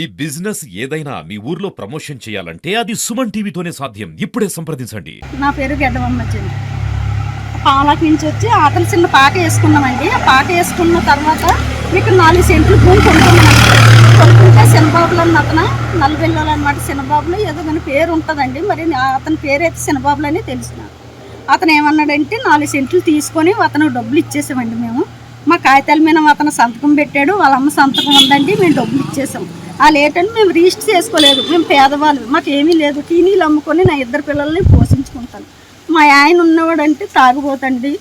ఈ బిజినెస్ ఏదైనా మీ ఊర్లో ప్రమోషన్ చేయాలంటే అది సుమన్ టీవీతోనే సాధ్యం. ఇప్పుడే సంప్రదించండి. నా పేరు గడ్డవమ్మచ్చండి పాలకి నుంచి వచ్చి ఆటల చిన్న పాక వేసుకున్నామండి. పాక వేసుకున్న తర్వాత మీకు నాలుగు సెంట్లు భూమి కొనుక్కున్నామండి. కొనుక్కుంటే శనబాబులు అన్న అతను నలబెల్లాలు అనమాట శనబాబులు ఏదో కానీ పేరు ఉంటుందండి. మరి అతని పేరు అయితే అని తెలుసు అతను ఏమన్నాడంటే నాలుగు సెంట్లు తీసుకొని అతను డబ్బులు ఇచ్చేసామండి మేము. మా కాగితాల మీద అతను సంతకం పెట్టాడు వాళ్ళ అమ్మ సంతకం ఉందండి మేము డబ్బులు ఇచ్చేసాం. ఆ లేటని మేము రిజిస్టర్ చేసుకోలేదు మేము పేదవాళ్ళు మాకు ఏమీ లేదు టీనీలు అమ్ముకొని నా ఇద్దరు పిల్లల్ని పోషించుకుంటాను. మా ఆయన ఉన్నవాడంటే తాగిపోతండి.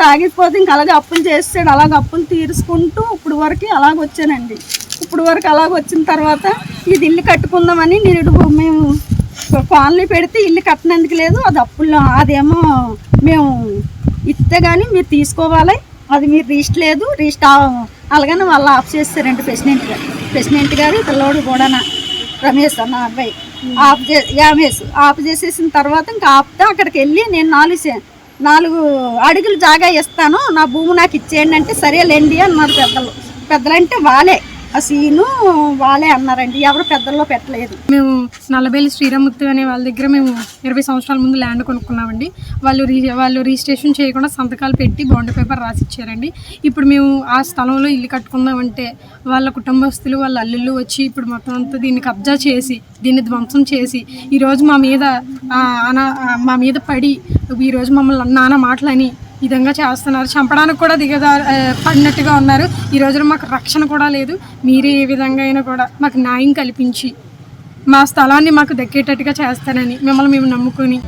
తాగిపోతే ఇంక అలాగే అప్పులు చేస్తాడు అలాగ అప్పులు తీర్చుకుంటూ ఇప్పుడు వరకు అలాగ వచ్చానండి. ఇప్పుడు వరకు అలాగ వచ్చిన తర్వాత ఇది ఇల్లు కట్టుకుందామని నేను మేము కాలనీ పెడితే ఇల్లు కట్టినందుకు లేదు అది అప్పుల్లో అదేమో మేము ఇస్తే కానీ మీరు తీసుకోవాలి. అది మీరు రిజిస్ట్ లేదు రిజిస్ట్ అలాగని వాళ్ళు ఆఫ్ చేస్తారండి ప్రెసిడెంట్ గారు. ప్రెసిడెంట్ గారు పిల్లోడు కూడా రమేష్ అన్న అబ్బాయి. ఆఫ్ చే యామేష్ ఆఫ్ చేసేసిన తర్వాత ఇంకా ఆపితే అక్కడికి వెళ్ళి నేను నాలుగు నాలుగు అడుగులు జాగా ఇస్తాను నా భూమి నాకు ఇచ్చేయండి అంటే సరేలేండి అన్నారు పెద్దలు. పెద్దలంటే వాళ్ళే. ఆ సీను వాళ్ళే అన్నారండి. ఎవరు పెద్దల్లో పెట్టలేదు. మేము నల్లబెల్లి శ్రీరామూర్తి అనే వాళ్ళ దగ్గర మేము ఇరవై సంవత్సరాల ముందు ల్యాండ్ కొనుక్కున్నామండి. వాళ్ళు రీ వాళ్ళు రిజిస్ట్రేషన్ చేయకుండా సంతకాలు పెట్టి బాండ్ పేపర్ రాసి ఇచ్చారండి ఇప్పుడు మేము ఆ స్థలంలో ఇల్లు కట్టుకుందామంటే వాళ్ళ కుటుంబస్తులు వాళ్ళ అల్లుళ్ళు వచ్చి ఇప్పుడు మొత్తం అంతా దీన్ని కబ్జా చేసి దీన్ని ధ్వంసం చేసి ఈరోజు మా మీద అనా మా మీద పడి ఈరోజు మమ్మల్ని నాన్న మాటలని విధంగా చేస్తున్నారు. చంపడానికి కూడా దిగదా పడినట్టుగా ఉన్నారు. ఈ రోజున మాకు రక్షణ కూడా లేదు. మీరే ఏ విధంగా అయినా కూడా మాకు న్యాయం కల్పించి మా స్థలాన్ని మాకు దక్కేటట్టుగా చేస్తానని మిమ్మల్ని మేము నమ్ముకొని